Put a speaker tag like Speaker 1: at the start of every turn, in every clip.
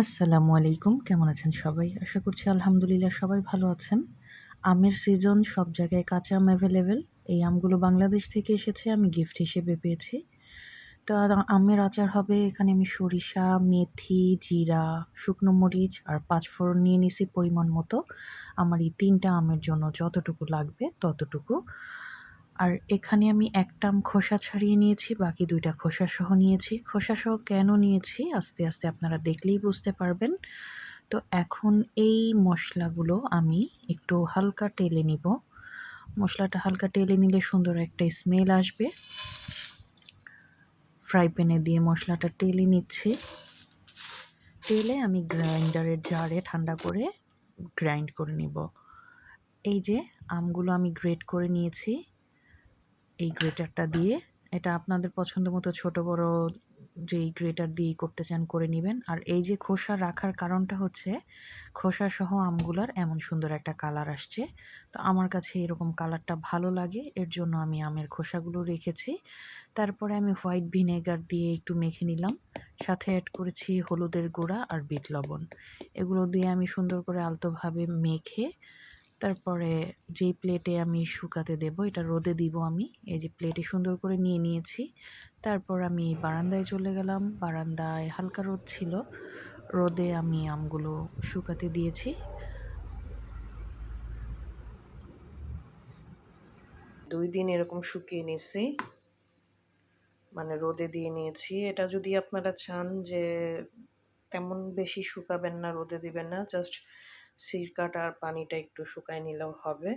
Speaker 1: আসসালামু আলাইকুম। কেমন আছেন সবাই? আশা করছি আলহামদুলিল্লাহ সবাই ভালো আছেন। আমের সিজন সব জায়গায় কাঁচা আম অ্যাভেলেবেল এই আমগুলো বাংলাদেশ থেকে এসেছে, আমি গিফট হিসেবে পেয়েছি। তো আমের আচার হবে এখানে আমি সরিষা, মেথি, জিরা, শুকনো মরিচ আর পাঁচফোড়ন নিয়ে নিছি পরিমাণ মতো। আমার এই তিনটা আমের জন্য যতটুকু লাগবে ততটুকু। আর এখানে আমি একটা আম খোসা ছাড়িয়ে নিয়েছি, বাকি দুইটা খোসা সহ নিয়েছি। খোসা সহ কেন নিয়েছি? আস্তে আস্তে আপনারা দেখলেই বুঝতে পারবেন। তো এখন এই মশলাগুলো আমি একটু হালকা টেলে নিব। মশলাটা হালকা টেলে নিলে সুন্দর একটা স্মেল আসবে। ফ্রাই প্যানে দিয়ে মশলাটা টেলে নিচ্ছি। টেলে আমি গ্রাইন্ডারের জারে ঠান্ডা করে গ্রাইন্ড করে নিব। এই যে আমগুলো আমি গ্রেট করে নিয়েছি। এই গ্রেটারটা দিয়ে। এটা আপনাদের পছন্দ মতো ছোট, বড় যেই গ্রেটার দিয়ে করতে চান, করে নেবেন। আর এই যে খোসা রাখার কারণটা হচ্ছে, খোসা সহ আমগুলার এমন সুন্দর একটা কালার আসছে। তো আমার কাছে এরকম কালারটা ভালো লাগে, এর জন্য আমি আমের খোসাগুলো রেখেছি। তারপরে আমি হোয়াইট ভিনেগার দিয়ে একটু মেখে নিলাম। সাথে অ্যাড করেছি হলুদের গুঁড়া আর বিট লবণ। এগুলো দিয়ে আমি সুন্দর করে আলতোভাবে মেখে তারপরে যেই প্লেটে আমি শুকাতে দেব, এটা রোদে দিব আমি। এই যে প্লেটে সুন্দর করে নিয়ে নিয়েছি। তারপর আমি বারান্দায় চলে গেলাম। বারান্দায় হালকা রোদ ছিল। রোদে আমি আমগুলো শুকাতে দিয়েছি। দুই দিন এরকম শুকিয়ে নিয়েছি। মানে রোদে দিয়ে নিয়েছি। এটা যদি আপনারা চান যে তেমন বেশি শুকাবেন না, রোদে দিবেন না জাস্ট সিরকাটা আর পানিটা একটু শুকায় নিলেও হবে।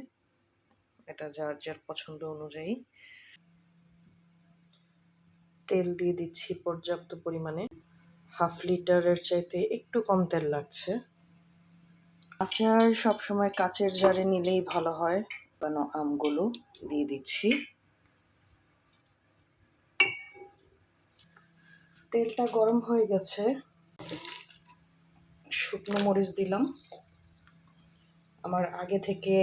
Speaker 1: এটা যার যার পছন্দ অনুযায়ী। তেল দিয়ে দিচ্ছি পর্যাপ্ত পরিমাণে। হাফ লিটারের চাইতে একটু কম তেল লাগছে। আচার সবসময় কাচের জারে নিলেই ভালো হয়। কেন আমগুলো দিয়ে দিচ্ছি। তেলটা গরম হয়ে গেছে। শুকনো মরিচ দিলাম। আমার আগে থেকে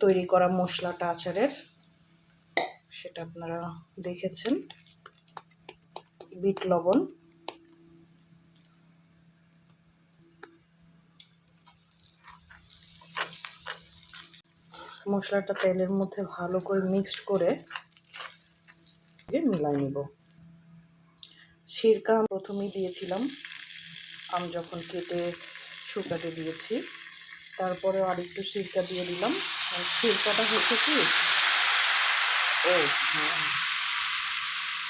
Speaker 1: তৈরি করা মশলাটা আচারের, সেটা আপনারা দেখেছেন। বিট লবণ। মশলাটা তেলের মধ্যে ভালো করে মিক্সড করে মিলাই নিব। সিরকা প্রথমেই দিয়েছিলাম। আম যখন কেটে শুকাতে দিয়েছি তারপরে আর একটু সিরকা দিয়ে দিলাম। সিরকাটা হচ্ছে কি? ও হ্যাঁ।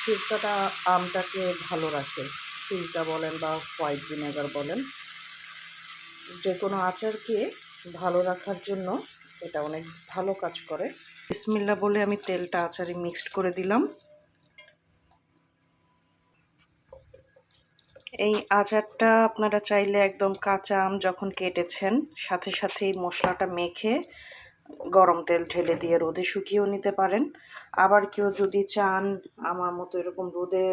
Speaker 1: সিরকাটা আমটাকে ভালো রাখে। সিরকা বলেন বা হোয়াইট ভিনেগার বলেন। যে কোনো আচারকে ভালো রাখার জন্য এটা অনেক ভালো কাজ করে। বিসমিল্লা বলে আমি তেলটা আচারে মিক্সড করে দিলাম। এই আচারটা আপনারা চাইলে একদম কাঁচা আম যখন কেটেছেন, সাথে সাথে এই মশলাটা মেখে গরম তেল ঢেলে দিয়ে রোদে শুকিয়েও নিতে পারেন। আবার কেউ যদি চান আমার মতো এরকম রোদে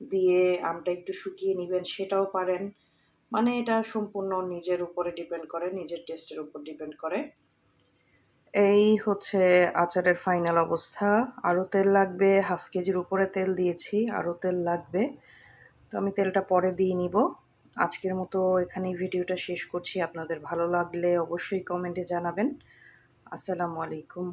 Speaker 1: দিয়ে আমটা একটু শুকিয়ে নেবেন, সেটাও পারেন। মানে এটা সম্পূর্ণ নিজের উপরে ডিপেন্ড করে, নিজের টেস্টের উপর ডিপেন্ড করে। এই হচ্ছে আচারের ফাইনাল অবস্থা। আরও তেল লাগবে, হাফ কেজির উপরে তেল দিয়েছি, আরও তেল লাগবে। তো আমি তেলটা পরে দিয়ে নিব। আজকের মতো এখানেই ভিডিওটা শেষ করছি। আপনাদের ভালো লাগলে অবশ্যই কমেন্টে জানাবেন। আসসালামু আলাইকুম।